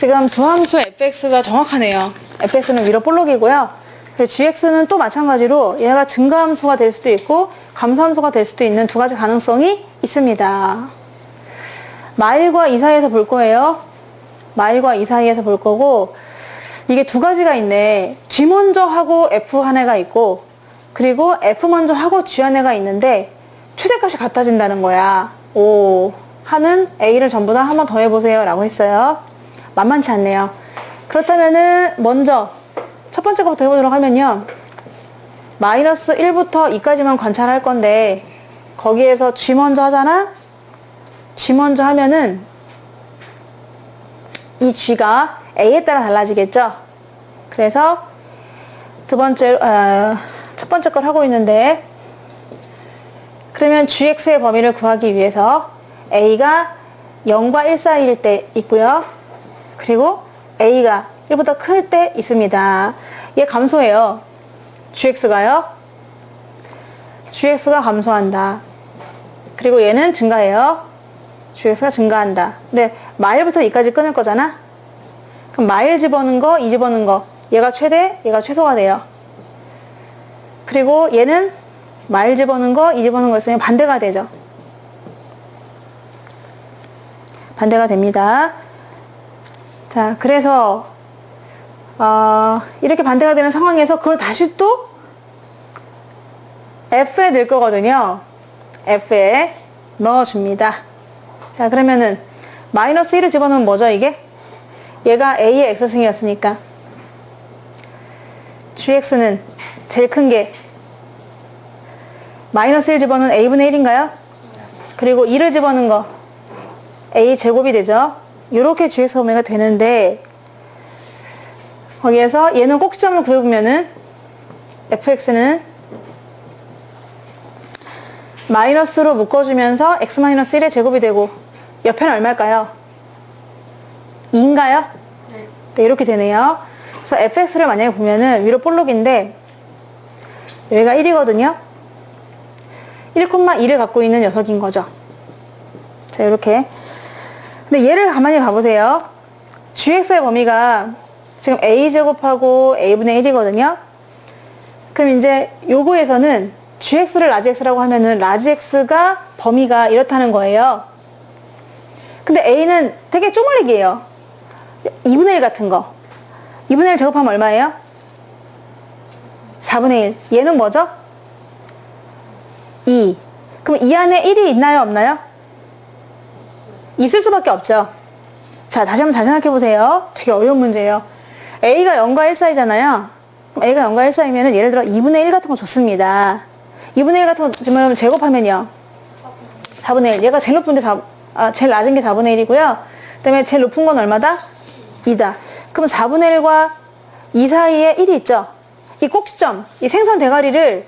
지금 두 함수 fx가 정확하네요. fx는 위로 볼록이고요. gx는 또 마찬가지로 얘가 증가함수가 될 수도 있고 감소함수가 될 수도 있는 두 가지 가능성이 있습니다. 마일과 이 사이에서 볼 거예요. 마일과 이 사이에서 볼 거고 이게 두 가지가 있네. G 먼저 하고 F 한 애가 있고 그리고 F 먼저 하고 G 한 애가 있는데 최대값이 같아진다는 거야. 오 하는 A를 전부 다 한 번 더 해보세요 라고 했어요. 만만치 않네요. 그렇다면은 먼저 첫 번째 거부터 해보도록 하면요. 마이너스 1부터 2까지만 관찰할 건데 거기에서 G 먼저 하잖아? G 먼저 하면은 이 G가 A에 따라 달라지겠죠? 그래서 두 번째, 어, 첫 번째 걸 하고 있는데 그러면 GX의 범위를 구하기 위해서 A가 0과 1 사이일 때 있고요. 그리고 A가 1보다 클 때 있습니다. 얘 감소해요. GX가요. GX가 감소한다. 그리고 얘는 증가해요. GX가 증가한다. 근데 마일부터 2까지 끊을 거잖아? 그럼 마일 집어넣은 거, 2 집어넣은 거. 얘가 최대, 얘가 최소가 돼요. 그리고 얘는 마일 집어넣은 거, 2 집어넣은 거 있으면 반대가 되죠. 반대가 됩니다. 자, 그래서 어, 이렇게 반대가 되는 상황에서 그걸 다시 또 F에 넣을 거거든요. F에 넣어줍니다. 자, 그러면은 마이너스 1을 집어넣으면 뭐죠, 이게? 얘가 A의 X승이었으니까 GX는 제일 큰 게 마이너스 1 집어넣은 A분의 1인가요? 그리고 2를 집어넣은 거 A 제곱이 되죠. 이렇게 GX 오메가 되는데 거기에서 얘는 꼭지점을 구해보면은 fx는 마이너스로 묶어주면서 x 마이너스 1의 제곱이 되고 옆에는 얼마일까요? 2인가요? 네. 이렇게 되네요. 그래서 fx를 만약에 보면은 위로 볼록인데 여기가 1이거든요. 1,2를 갖고 있는 녀석인 거죠. 자, 이렇게. 근데 얘를 가만히 봐보세요. gx의 범위가 지금 a제곱하고 a분의 1이거든요. 그럼 이제 요거에서는 gx를 라지 x라고 하면은 라지 x가 범위가 이렇다는 거예요. 근데 a는 되게 쪼물리기예요. 2분의 1 같은 거. 2분의 1 제곱하면 얼마예요? 4분의 1. 얘는 뭐죠? 2. 그럼 이 안에 1이 있나요? 없나요? 있을 수밖에 없죠. 자, 다시 한번 잘 생각해 보세요. 되게 어려운 문제예요. A가 0과 1 사이잖아요. 그럼 A가 0과 1 사이면은 예를 들어 2분의 1 같은 거 줬습니다. 2분의 1 같은 거 주면 제곱하면요. 4분의 1. 얘가 제일 높은데 4, 아, 제일 낮은 게 4분의 1이고요. 그 다음에 제일 높은 건 얼마다? 2다. 그럼 4분의 1과 2 사이에 1이 있죠. 이 꼭지점, 이 생선 대가리를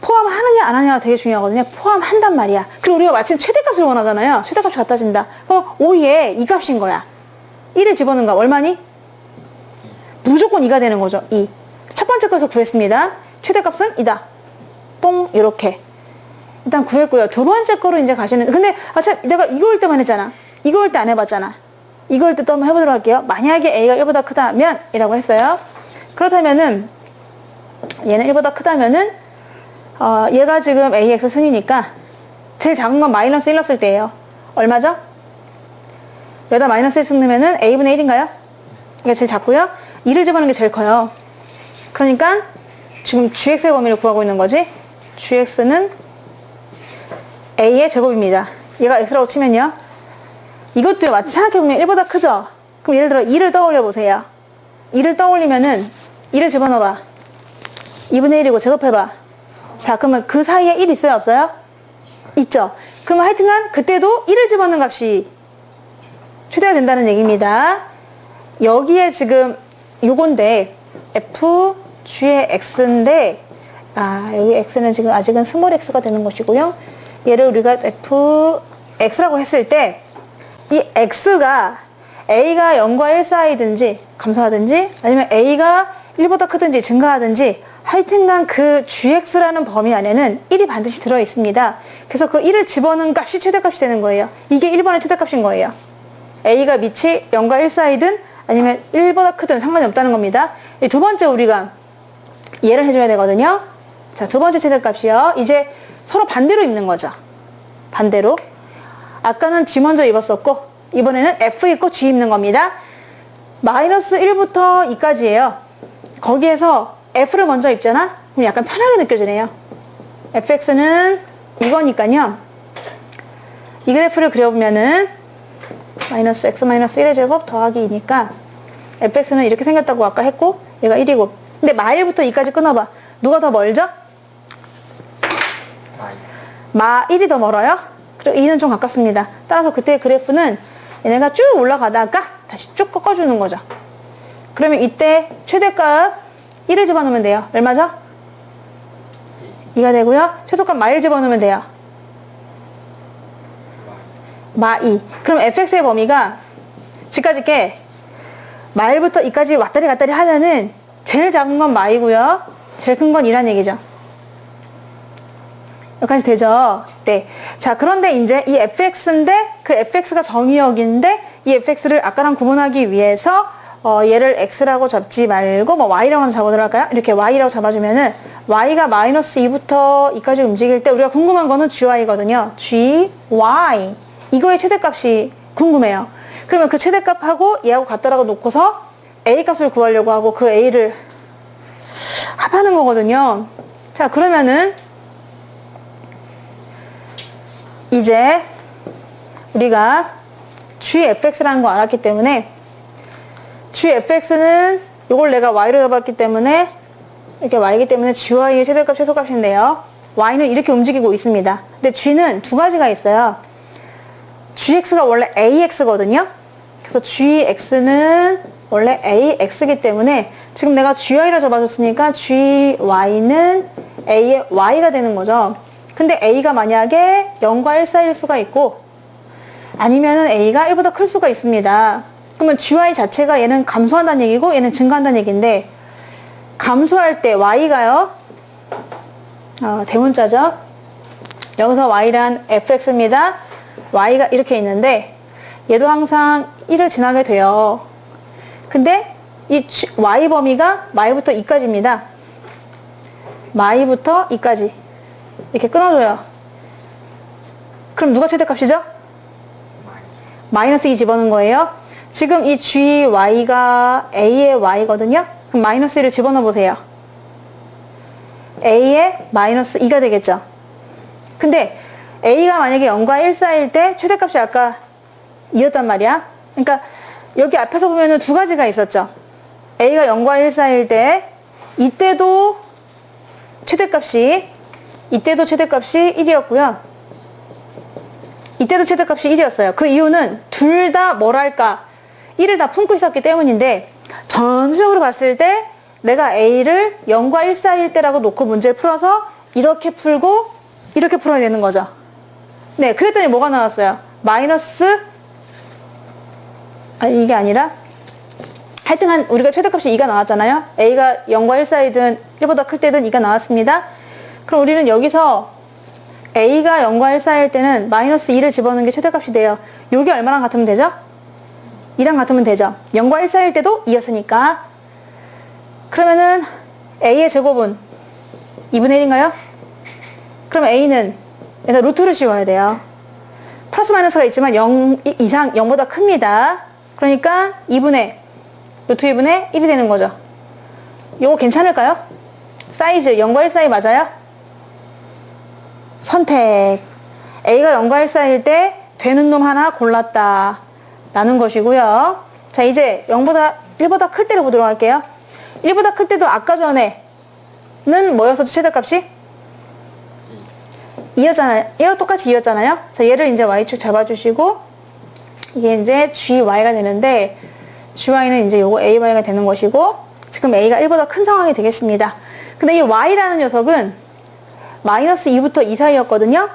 포함하느냐 안 하느냐가 되게 중요하거든요. 포함한단 말이야. 그리고 우리가 마침 최대값을 원하잖아요. 최대값이 같아진다. 그럼 5에 이 값인 거야. 1을 집어넣은 거 얼마니? 무조건 2가 되는 거죠. 2. 첫 번째 거에서 구했습니다. 최대값은 2다. 뽕 이렇게. 일단 구했고요. 두 번째 거로 이제 가시는 근데 아참 내가 이거 올 때만 했잖아. 이거 올 때 안 해봤잖아. 이거 올 때 또 한번 해보도록 할게요. 만약에 A가 1보다 크다면 이라고 했어요. 그렇다면은 얘는 1보다 크다면은 어, 얘가 지금 AX 승이니까 제일 작은 건 마이너스 1 넣었을 때예요. 얼마죠? 여기다 마이너스 1승 넣으면은 A분의 1인가요? 이게 제일 작고요. 2를 집어넣는 게 제일 커요. 그러니까 지금 GX의 범위를 구하고 있는 거지. GX는 A의 제곱입니다. 얘가 X라고 치면요. 이것도 마치 생각해보면 1보다 크죠? 그럼 예를 들어 2를 떠올려 보세요. 2를 떠올리면은 2를 집어넣어봐. 2분의 1이고 제곱해봐. 자, 그러면 그 사이에 1 있어요? 없어요? 있죠? 그럼 하여튼간 그때도 1을 집어넣는 값이 최대가 된다는 얘기입니다. 여기에 지금 요건데 f g의 x인데 아 여기 x는 지금 아직은 스몰 x가 되는 것이고요. 얘를 우리가 f x라고 했을 때 이 x가 a가 0과 1 사이든지 감소하든지 아니면 a가 1보다 크든지 증가하든지 하여튼간 그 gx라는 범위 안에는 1이 반드시 들어 있습니다. 그래서 그 1을 집어넣은 값이 최대값이 되는 거예요. 이게 1번의 최대값인 거예요. a가 밑이 0과 1 사이든 아니면 1보다 크든 상관이 없다는 겁니다. 이두 번째 우리가 얘를 해줘야 되거든요. 자, 두 번째 최대값이요. 이제 서로 반대로 입는 거죠. 반대로. 아까는 G 먼저 입었었고, 이번에는 F 입고 G 입는 겁니다. 마이너스 1부터 2까지예요. 거기에서 F를 먼저 입잖아? 그럼 약간 편하게 느껴지네요. fx는 이거니까요. 이 그래프를 그려보면은 마이너스 x 마이너스 1의 제곱 더하기 2니까 fx는 이렇게 생겼다고 아까 했고 얘가 1이고 근데 마1부터 2까지 끊어봐. 누가 더 멀죠? 마 1이 더 멀어요. 그리고 2는 좀 가깝습니다. 따라서 그때 그래프는 얘네가 쭉 올라가다가 다시 쭉 꺾어주는 거죠. 그러면 이때 최대값 1을 집어넣으면 돼요. 얼마죠? 2가 되고요. 최소값 마1 집어넣으면 돼요. 마이 마2. 그럼 fx의 범위가 지금까지 게 마일부터 2까지 왔다리 갔다리 하면은 제일 작은 건 마이고요. 제일 큰건 2란 얘기죠. 여기까지 되죠? 네. 자, 그런데 이제 이 fx인데 그 fx가 정의역인데 이 fx를 아까랑 구분하기 위해서 어, 얘를 x라고 잡지 말고 뭐 y라고 잡아도 할까요? 이렇게 y라고 잡아주면은 y가 마이너스 2부터 2까지 움직일 때 우리가 궁금한 거는 gy거든요. gy. 이거의 최대값이 궁금해요. 그러면 그 최대값하고 얘하고 같다라고 놓고서 a 값을 구하려고 하고 그 a를 합하는 거거든요. 자, 그러면은 이제 우리가 gfx라는 거 알았기 때문에 gfx는 이걸 내가 y로 잡았기 때문에 이렇게 y이기 때문에 gy의 최대값 최소값인데요. y는 이렇게 움직이고 있습니다. 근데 g는 두 가지가 있어요. gx가 원래 ax거든요. 그래서 gx는 원래 ax이기 때문에 지금 내가 gy를 잡아줬으니까 gy는 a의 y가 되는 거죠. 근데 a가 만약에 0과 1 사이일 수가 있고 아니면은 a가 1보다 클 수가 있습니다. 그러면 gy 자체가 얘는 감소한다는 얘기고 얘는 증가한다는 얘기인데 감소할 때 y가요. 어, 대문자죠. 여기서 y란 fx입니다. y가 이렇게 있는데 얘도 항상 1을 지나게 돼요. 근데 이 y 범위가 마이부터 2까지입니다. 마이부터 2까지 이렇게 끊어줘요. 그럼 누가 최대값이죠? 마이 마이너스 2 집어넣은 거예요. 지금 이 gy가 a의 y거든요. 그럼 마이너스 1을 집어넣어 보세요. a의 마이너스 2가 되겠죠. 근데 a가 만약에 0과 1 사이일 때 최대값이 아까 2였단 말이야. 그러니까 여기 앞에서 보면은 두 가지가 있었죠. a가 0과 1 사이일 때 이때도 최대값이 이때도 최대값이 1이었고요. 이때도 최대값이 1이었어요. 그 이유는 둘 다 뭐랄까 1을 다 품고 있었기 때문인데 전체적으로 봤을 때 내가 A를 0과 1 사이일 때라고 놓고 문제를 풀어서 이렇게 풀고 이렇게 풀어야 되는 거죠. 네, 그랬더니 뭐가 나왔어요? 마이너스 아 이게 아니라 하여튼간 우리가 최대값이 2가 나왔잖아요. A가 0과 1 사이든 1보다 클 때든 2가 나왔습니다. 그럼 우리는 여기서 A가 0과 1 사이일 때는 마이너스 2를 집어넣는 게 최대값이 돼요. 요게 얼마랑 같으면 되죠? 2랑 같으면 되죠. 0과 1 사이일 때도 2였으니까. 그러면은 A의 제곱은 2분의 1인가요? 그럼 A는 일단 루트를 씌워야 돼요. 플러스 마이너스가 있지만 0 이- 이상 0보다 큽니다. 그러니까 2분의 루트 2분의 1이 되는 거죠. 요거 괜찮을까요? 사이즈 0과 1 사이 맞아요? 선택. A가 0과 1 사이일 때 되는 놈 하나 골랐다. 라는 것이고요. 자, 이제 0보다 1보다 클 때를 보도록 할게요. 1보다 클 때도 아까 전에는 뭐였었죠? 최대값이? 2였잖아요. 얘와 똑같이 2였잖아요. 자, 얘를 이제 y축 잡아주시고 이게 이제 gy가 되는데 gy는 이제 요거 ay가 되는 것이고 지금 a가 1보다 큰 상황이 되겠습니다. 근데 이 y라는 녀석은 마이너스 2부터 2 사이였거든요.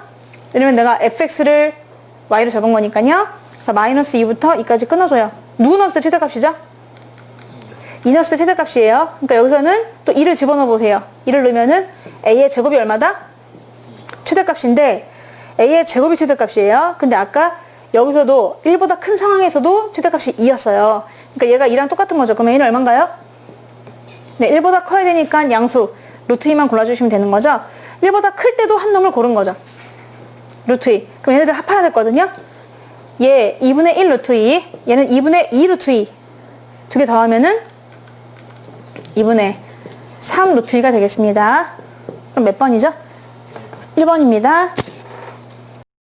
왜냐면 내가 fx를 y로 잡은 거니까요. 그래서 마이너스 2부터 2까지 끊어줘요. 누구 넣었을 때 최대값이죠? 2 넣었을 때 최대값이에요. 그러니까 여기서는 또 2를 집어넣어 보세요. 2를 넣으면은 a의 제곱이 얼마다? 최대값인데 a의 제곱이 최대값이에요. 근데 아까 여기서도 1보다 큰 상황에서도 최대값이 2였어요. 그러니까 얘가 2랑 똑같은 거죠. 그럼 A는 얼마인가요? 네, 1보다 커야 되니까 양수 루트 2만 골라주시면 되는 거죠. 1보다 클 때도 한 놈을 고른 거죠. 루트 2. 그럼 얘네들 합하나 됐거든요. 얘 2분의 1 루트 2, 얘는 2분의 2 루트 2. 두 개 더하면은 2분의 3 루트 2가 되겠습니다. 그럼 몇 번이죠? 1번입니다.